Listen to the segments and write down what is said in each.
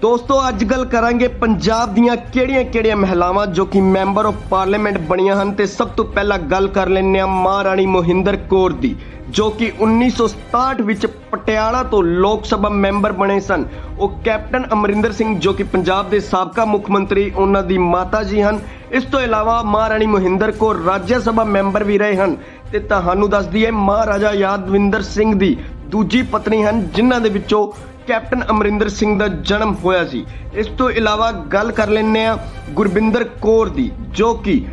ਦੋਸਤੋ, ਅੱਜ ਗੱਲ ਕਰਾਂਗੇ ਪੰਜਾਬ ਦੀਆਂ ਕਿਹੜੀਆਂ-ਕਿਹੜੀਆਂ ਮਹਿਲਾਵਾਂ ਜੋ ਕਿ ਮੈਂਬਰ ਆਫ ਪਾਰਲੀਮੈਂਟ ਬਣੀਆਂ ਹਨ ਤੇ ਸਭ ਤੋਂ ਪਹਿਲਾਂ ਗੱਲ ਕਰ ਲੈਂਦੇ ਹਾਂ ਮਹਾਰਾਣੀ ਮੋਹਿੰਦਰ ਕੌਰ ਦੀ, ਜੋ ਕਿ 1967 ਵਿੱਚ ਪਟਿਆਲਾ ਤੋਂ ਲੋਕ ਸਭਾ ਮੈਂਬਰ ਬਣੇ ਸਨ। ਉਹ ਕੈਪਟਨ ਅਮਰਿੰਦਰ ਸਿੰਘ ਜੋ ਕਿ ਪੰਜਾਬ ਦੇ ਸਾਬਕਾ ਮੁੱਖ ਮੰਤਰੀ, ਉਹਨਾਂ ਦੀ ਮਾਤਾ ਜੀ ਹਨ। ਇਸ ਤੋਂ ਇਲਾਵਾ ਮਹਾਰਾਣੀ ਮੋਹਿੰਦਰ ਕੌਰ ਰਾਜ ਸਭਾ ਮੈਂਬਰ ਵੀ ਰਹੇ ਹਨ। ਤੇ ਤੁਹਾਨੂੰ ਦੱਸਦੀ ਹੈ, ਮਹਾਰਾਜਾ ਯਾਦਵਿੰਦਰ ਸਿੰਘ ਦੀ ਦੂਜੀ ਪਤਨੀ ਹਨ, ਜਿਨ੍ਹਾਂ ਦੇ ਵਿੱਚੋਂ ਕੈਪਟਨ ਅਮਰਿੰਦਰ ਸਿੰਘ ਦਾ ਜਨਮ ਹੋਇਆ ਸੀ। ਇਸ ਤੋਂ ਇਲਾਵਾ ਗੱਲ ਕਰ ਲੈਂਦੇ ਆ ਗੁਰਬਿੰਦਰ ਕੌਰ ਦੀ, ਜੋ ਕਿ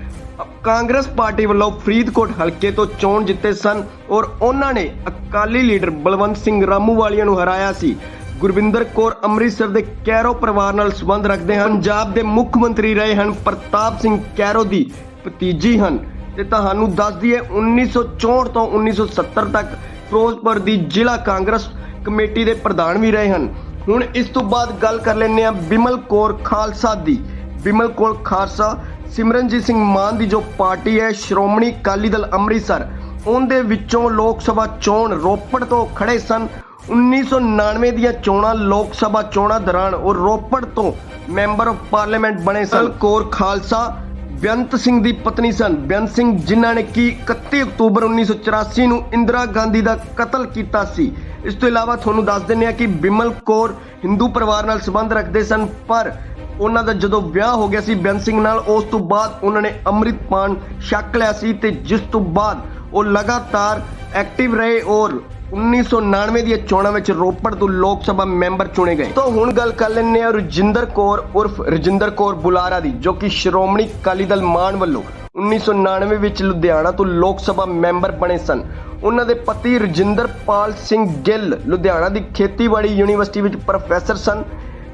ਕਾਂਗਰਸ ਪਾਰਟੀ ਵੱਲੋਂ ਫਰੀਦਕੋਟ ਹਲਕੇ ਤੋਂ ਚੋਣ ਜਿੱਤੇ ਸਨ ਔਰ ਉਹਨਾਂ ਨੇ ਅਕਾਲੀ ਲੀਡਰ ਬਲਵੰਤ ਸਿੰਘ ਰਾਮੂਵਾਲੀਆ ਨੂੰ ਹਰਾਇਆ ਸੀ। ਗੁਰਵਿੰਦਰ ਕੌਰ ਅੰਮ੍ਰਿਤਸਰ ਦੇ ਕੈਰੋ ਪਰਿਵਾਰ ਨਾਲ ਸੰਬੰਧ ਰੱਖਦੇ ਹਨ। ਪੰਜਾਬ ਦੇ ਮੁੱਖ ਮੰਤਰੀ ਰਹੇ ਹਨ ਪ੍ਰਤਾਪ ਸਿੰਘ ਕੈਰੋ ਦੀ ਭਤੀਜੀ ਹਨ। ਤੇ ਤੁਹਾਨੂੰ ਦੱਸ ਦਈਏ 1964 ਤੋਂ 1970 ਤੱਕ ਫਿਰੋਜ਼ਪੁਰ ਦੀ ਜ਼ਿਲ੍ਹਾ ਕਾਂਗਰਸ ਕਮੇਟੀ ਦੇ ਪ੍ਰਧਾਨ ਵੀ ਰਹੇ ਹਨ। ਹੁਣ ਇਸ ਤੋਂ ਬਾਅਦ ਗੱਲ ਕਰ ਲੈਂਦੇ ਹਾਂ ਬਿਮਲ ਕੌਰ ਖਾਲਸਾ ਦੀ। ਬਿਮਲ ਕੌਰ ਖਾਲਸਾ, ਸਿਮਰਨਜੀਤ ਸਿੰਘ ਮਾਨ ਦੀ ਜੋ ਪਾਰਟੀ ਹੈ, ਸ਼੍ਰੋਮਣੀ ਅਕਾਲੀ ਦਲ ਅੰਮ੍ਰਿਤਸਰ, ਉਹਦੇ ਵਿੱਚੋਂ ਲੋਕ ਸਭਾ ਚੋਣ ਰੋਪੜ ਤੋਂ ਖੜੇ ਸਨ। 1999 ਦੀਆਂ ਚੋਣਾਂ, ਲੋਕ ਸਭਾ ਚੋਣਾਂ ਦੌਰਾਨ ਉਹ ਰੋਪੜ ਤੋਂ ਮੈਂਬਰ ਆਫ ਪਾਰਲੀਮੈਂਟ ਬਣੇ ਸਨ। ਕੌਰ ਖਾਲਸਾ, ਬੇਅੰਤ ਸਿੰਘ ਦੀ ਪਤਨੀ ਸਨ। ਬੇਅੰਤ ਸਿੰਘ, ਜਿਨ੍ਹਾਂ ਨੇ ਕਿ 31 ਅਕਤੂਬਰ 1984 ਨੂੰ ਇੰਦਰਾ ਗਾਂਧੀ ਦਾ ਕਤਲ ਕੀਤਾ ਸੀ। ਇਸ ਤੋਂ ਇਲਾਵਾ ਤੁਹਾਨੂੰ ਦੱਸ ਦਿੰਦੇ ਹਾਂ ਕਿ ਬਿਮਲ ਕੌਰ ਹਿੰਦੂ ਪਰਿਵਾਰ ਨਾਲ ਸੰਬੰਧ ਰੱਖਦੇ ਸਨ, ਪਰ ਉਹਨਾਂ ਦਾ ਜਦੋਂ ਵਿਆਹ ਹੋ ਗਿਆ ਸੀ, ਬੇਅੰਤ ਸਿੰਘ ਨਾਲ, ਉਸ ਤੋਂ ਬਾਅਦ ਉਹਨਾਂ ਨੇ ਅੰਮ੍ਰਿਤਪਾਨ ਛਕ ਲਿਆ ਸੀ ਤੇ ਜਿਸ ਤੋਂ ਬਾਅਦ ਉਹ ਲਗਾਤਾਰ ਐਕਟਿਵ ਰਹੇ ਔਰ 1999 ਦੀਆਂ ਚੋਣਾਂ ਵਿੱਚ ਰੋਪੜ ਤੋਂ ਲੋਕ ਸਭਾ ਮੈਂਬਰ ਚੁਣੇ ਗਏ। ਤਾਂ ਹੁਣ ਗੱਲ ਕਰ ਲੈਂਦੇ ਆ ਰਜਿੰਦਰ ਕੌਰ ਉਰਫ ਰਜਿੰਦਰ ਕੌਰ ਬੁਲਾਰਾ ਦੀ, ਜੋ ਕਿ ਸ਼੍ਰੋਮਣੀ ਅਕਾਲੀ ਦਲ ਮਾਨ ਵੱਲੋਂ 1999 ਵਿੱਚ ਲੁਧਿਆਣਾ ਤੋਂ ਲੋਕ ਸਭਾ ਮੈਂਬਰ ਬਣੇ ਸਨ। ਉਹਨਾਂ ਦੇ ਪਤੀ ਰਜਿੰਦਰਪਾਲ ਸਿੰਘ ਗਿੱਲ ਲੁਧਿਆਣਾ ਦੀ ਖੇਤੀਬਾੜੀ ਯੂਨੀਵਰਸਿਟੀ ਵਿੱਚ ਪ੍ਰੋਫੈਸਰ ਸਨ।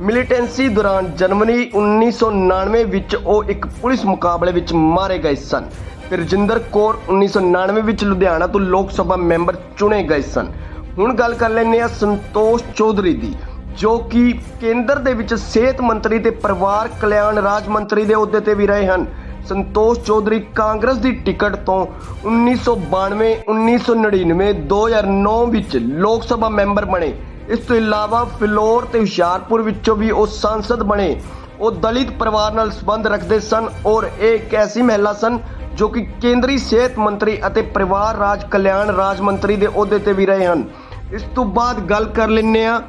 ਮਿਲੀਟੈਂਸੀ ਦੌਰਾਨ ਜਨਵਰੀ 1999 ਵਿੱਚ ਉਹ ਇੱਕ ਪੁਲਿਸ ਮੁਕਾਬਲੇ ਵਿੱਚ ਮਾਰੇ ਗਏ ਸਨ ਤੇ ਰਜਿੰਦਰ ਕੌਰ 1999 ਵਿੱਚ ਲੁਧਿਆਣਾ ਤੋਂ ਲੋਕ ਸਭਾ ਮੈਂਬਰ ਚੁਣੇ ਗਏ ਸਨ। ਹੁਣ ਗੱਲ ਕਰ ਲੈਂਦੇ ਹਾਂ ਸੰਤੋਸ਼ ਚੌਧਰੀ ਦੀ, ਜੋ ਕਿ ਕੇਂਦਰ ਦੇ ਵਿੱਚ ਸਿਹਤ ਮੰਤਰੀ ਤੇ ਪਰਿਵਾਰ ਕਲਿਆਣ ਰਾਜ ਮੰਤਰੀ ਦੇ ਅਹੁਦੇ ਤੇ ਵੀ ਰਹੇ ਹਨ। ਸੰਤੋਸ਼ ਚੌਧਰੀ ਕਾਂਗਰਸ ਦੀ ਟਿਕਟ ਤੋਂ 1992 1999 2009 ਵਿੱਚ ਲੋਕ ਸਭਾ ਮੈਂਬਰ ਬਣੇ। ਇਸ ਤੋਂ ਇਲਾਵਾ ਫਿਲੌਰ ਤੇ ਹੁਸ਼ਿਆਰਪੁਰ ਵਿੱਚੋਂ ਵੀ ਉਹ ਸੰਸਦ ਬਣੇ। ਉਹ ਦਲਿਤ ਪਰਿਵਾਰ ਨਾਲ ਸੰਬੰਧ ਰੱਖਦੇ ਸਨ ਔਰ ਇਹ ਇੱਕ ਐਸੀ ਮਹਿਲਾ ਸਨ ਜੋ ਕਿ ਕੇਂਦਰੀ ਸਿਹਤ ਮੰਤਰੀ ਅਤੇ ਪਰਿਵਾਰ ਰਾਜ ਕਲਿਆਣ ਰਾਜ ਮੰਤਰੀ ਦੇ ਅਹੁਦੇ ਤੇ ਵੀ ਰਹੇ ਹਨ। ਇਸ ਤੋਂ ਬਾਅਦ ਗੱਲ ਕਰ ਲੈਂਦੇ ਆ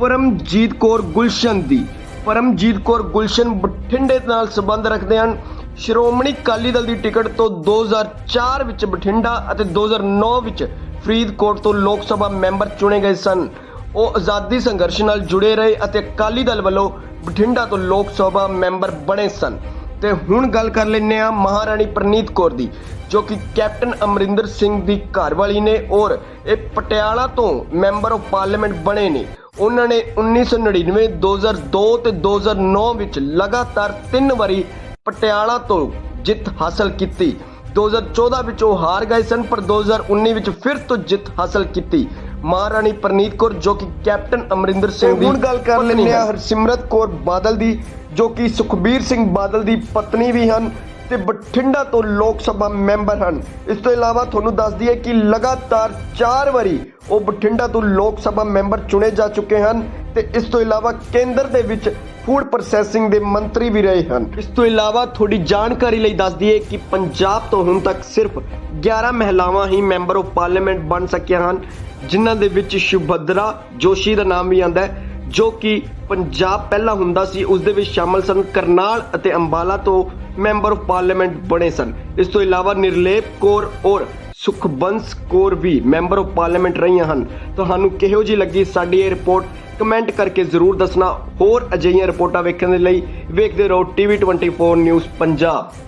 ਪਰਮਜੀਤ ਕੌਰ ਗੁਲਸ਼ਨ ਦੀ। ਪਰਮਜੀਤ ਕੌਰ ਗੁਲਸ਼ਨ ਬਠਿੰਡੇ ਨਾਲ ਸੰਬੰਧ ਰੱਖਦੇ ਹਨ। ਸ਼੍ਰੋਮਣੀ ਅਕਾਲੀ ਦਲ ਦੀ ਟਿਕਟ ਤੋਂ 2004 ਵਿੱਚ ਬਠਿੰਡਾ ਅਤੇ 2009 ਵਿੱਚ ਫਰੀਦਕੋਟ ਤੋਂ ਲੋਕ ਸਭਾ ਮੈਂਬਰ ਚੁਣੇ ਗਏ ਸਨ। ਉਹ ਆਜ਼ਾਦੀ ਸੰਘਰਸ਼ ਨਾਲ ਜੁੜੇ ਰਹੇ ਅਤੇ ਅਕਾਲੀ ਦਲ ਵੱਲੋਂ ਬਠਿੰਡਾ ਤੋਂ ਲੋਕ ਸਭਾ ਮੈਂਬਰ ਬਣੇ ਸਨ। ਤੇ ਹੁਣ ਗੱਲ ਕਰ ਲੈਂਦੇ ਆ ਮਹਾਰਾਣੀ ਪ੍ਰਨੀਤ ਕੌਰ ਦੀ, ਜੋ ਕਿ ਕੈਪਟਨ ਅਮਰਿੰਦਰ ਸਿੰਘ ਦੀ ਘਰਵਾਲੀ ਨੇ ਔਰ ਇਹ ਪਟਿਆਲਾ ਤੋਂ ਮੈਂਬਰ ਆਫ ਪਾਰਲੀਮੈਂਟ ਬਣੇ ਨੇ। ਉਹਨਾਂ ਨੇ 1999 2002 ਤੇ 2009 ਵਿੱਚ ਲਗਾਤਾਰ ਤਿੰਨ ਵਾਰੀ ਪਟਿਆਲਾ ਤੋਂ ਜਿੱਤ ਹਾਸਲ ਕੀਤੀ। 2014 ਵਿੱਚ ਉਹ ਹਾਰ ਗਏ ਸਨ ਪਰ 2019 ਵਿੱਚ ਫਿਰ ਤੋਂ ਜਿੱਤ ਹਾਸਲ ਕੀਤੀ। ਮਹਾਰਾਣੀ ਪ੍ਰਨੀਤ ਕੌਰ ਜੋ ਕਿ ਕੈਪਟਨ ਅਮਰਿੰਦਰ ਸਿੰਘ ਦੀ ਹੁਣ ਗੱਲ ਕਰ ਲੈਂਦੇ ਆ ਹਰਸਿਮਰਤ ਕੌਰ ਬਾਦਲ ਦੀ ਜੋ ਕਿ ਸੁਖਬੀਰ ਸਿੰਘ ਬਾਦਲ ਦੀ ਪਤਨੀ ਵੀ ਹਨ ਤੇ ਬਠਿੰਡਾ ਤੋਂ ਲੋਕ ਸਭਾ ਮੈਂਬਰ ਹਨ। ਇਸ ਤੋਂ ਇਲਾਵਾ ਤੁਹਾਨੂੰ ਦੱਸ ਦਈਏ ਕਿ ਲਗਾਤਾਰ 4 ਵਾਰੀ ਉਹ ਬਠਿੰਡਾ ਤੋਂ ਲੋਕ ਸਭਾ ਮੈਂਬਰ ਚੁਣੇ ਜਾ ਚੁੱਕੇ ਹਨ ਤੇ ਇਸ ਤੋਂ ਇਲਾਵਾ ਕੇਂਦਰ ਦੇ ਵਿੱਚ ਫੂਡ ਪ੍ਰੋਸੈਸਿੰਗ ਦੇ ਮੰਤਰੀ ਵੀ ਰਹੇ ਹਨ। ਇਸ ਤੋਂ ਇਲਾਵਾ ਥੋੜੀ ਜਾਣਕਾਰੀ ਲਈ ਦੱਸ ਦਈਏ ਕਿ ਪੰਜਾਬ ਤੋਂ ਹੁਣ ਤੱਕ ਸਿਰਫ 11 ਮਹਿਲਾਵਾਂ ਹੀ ਮੈਂਬਰ ਆਫ ਪਾਰਲੀਮੈਂਟ ਬਣ ਸਕੀਆਂ ਹਨ, ਜਿਨ੍ਹਾਂ ਦੇ ਵਿੱਚ ਸ਼ੁਭਦਰਾ ਜੋਸ਼ੀ ਦਾ ਨਾਮ ਵੀ ਆਂਦਾ ਹੈ, ਜੋ ਕਿ ਪੰਜਾਬ ਪਹਿਲਾਂ ਹੁੰਦਾ ਸੀ, ਉਸ ਦੇ ਵਿੱਚ ਸ਼ਾਮਲ ਸਨ, ਕਰਨਾਲ ਅਤੇ ਅੰਬਾਲਾ ਤੋਂ ਮੈਂਬਰ ਆਫ ਪਾਰਲੀਮੈਂਟ ਬਣੇ ਸਨ। ਇਸ ਤੋਂ ਇਲਾਵਾ ਨਿਰਲੇਪ ਕੌਰ ਔਰ ਸੁਖਬੰਸ ਕੌਰ ਵੀ ਮੈਂਬਰ ਆਫ ਪਾਰਲੀਮੈਂਟ ਰਹੀਆਂ ਹਨ। ਤੁਹਾਨੂੰ ਕਿਹੋ ਜੀ ਲੱਗੀ ਸਾਡੀ ਇਹ ਰਿਪੋਰਟ? ਕਮੈਂਟ ਕਰਕੇ ਜ਼ਰੂਰ ਦੱਸਣਾ। ਹੋਰ ਅਜਿਹੀਆਂ ਰਿਪੋਰਟਾਂ ਵੇਖਣ ਦੇ ਲਈ ਵੇਖਦੇ ਰਹੋ ਟੀਵੀ 24 ਨਿਊਜ਼ ਪੰਜਾਬ।